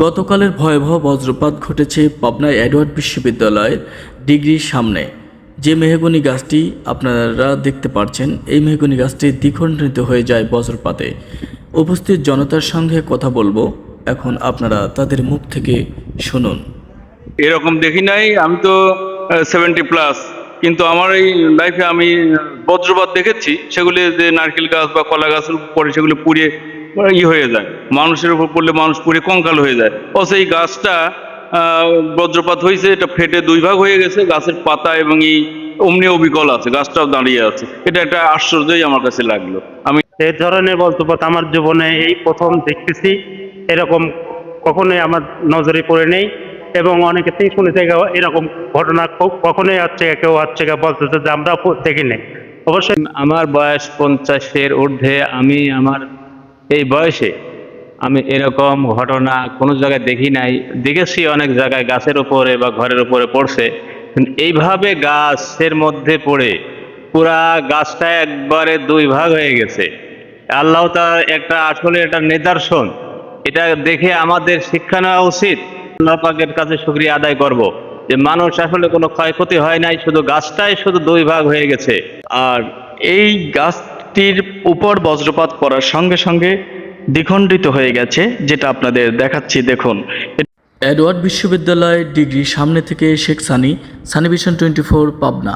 গতকালের ভয়াবহ বজ্রপাত ঘটেছে পাবনায় এডওয়ার্ড বিশ্ববিদ্যালয়ের ডিগ্রির সামনে। যে মেহগনি গাছটি আপনারা দেখতে পাচ্ছেন এই মেহগনি গাছটি দ্বিখণ্ডিত হয়ে যায় বজ্রপাতে। উপস্থিত জনতার সঙ্গে কথা বলব। এখন আপনারা তাদের মুখ থেকে শুনুন। এরকম দেখি নাই, আমি তো সেভেন্টি প্লাস কিন্তু আমার এই লাইফে আমি বজ্রপাত দেখেছি, সেগুলি যে নারকেল গাছ বা কলা গাছের পরে সেগুলি পুড়িয়ে ই হয়ে যায়। মানুষের উপর পড়লে মানুষ পুড়ে কঙ্কাল হয়ে যায়। ও সেই গাছটা বজ্রপাত হয়েছে এটা ফেটে দুই ভাগ হয়ে গেছে গাছের পাতা এবং এই অমনি অবিকল আছে গাছটাও দাঁড়িয়ে আছে। এটা একটা আশ্চর্যই আমার কাছে লাগল। আমি এই ধরনের বজ্রপাত আমার জীবনে এই প্রথম দেখতেছি। এরকম কখনোই আমার নজরে পড়ে নেই এবং অনেকে থেকে শুনে এরকম ঘটনা। কখনোই হচ্ছে কেউ হচ্ছে বলতেছে যে আমরা দেখি নাই অবশ্যই আমার বয়স পঞ্চাশের ঊর্ধ্বে আমি আমার এই বয়সে আমি এরকম ঘটনা কোনো জায়গায় দেখি নাই। দেখেছি অনেক জায়গায় গাছের উপরে বা ঘরের উপরে পড়ছে। এইভাবে গাছের মধ্যে পড়ে পুরা গাছটা একবারে দুই ভাগ হয়ে গেছে। আল্লাহ তার একটা আসলে এটা নিদর্শন। এটা দেখে আমাদের শিক্ষা নেওয়া উচিত। আল্লাহ কাছে শুক্রিয়া আদায় করব যে মানুষ আসলে কোনো ক্ষয়ক্ষতি হয় নাই, শুধু গাছটাই শুধু দুই ভাগ হয়ে গেছে। আর এই গাছটির উপর বজ্রপাত পড়ার সঙ্গে সঙ্গে দ্বিখণ্ডিত হয়ে গেছে, যেটা আপনাদের দেখাচ্ছি, দেখুন। এডওয়ার্ড বিশ্ববিদ্যালয় ডিগ্রি সামনে থেকে শেখ সানি সানিভিশন টোয়েন্টি ফোর, পাবনা।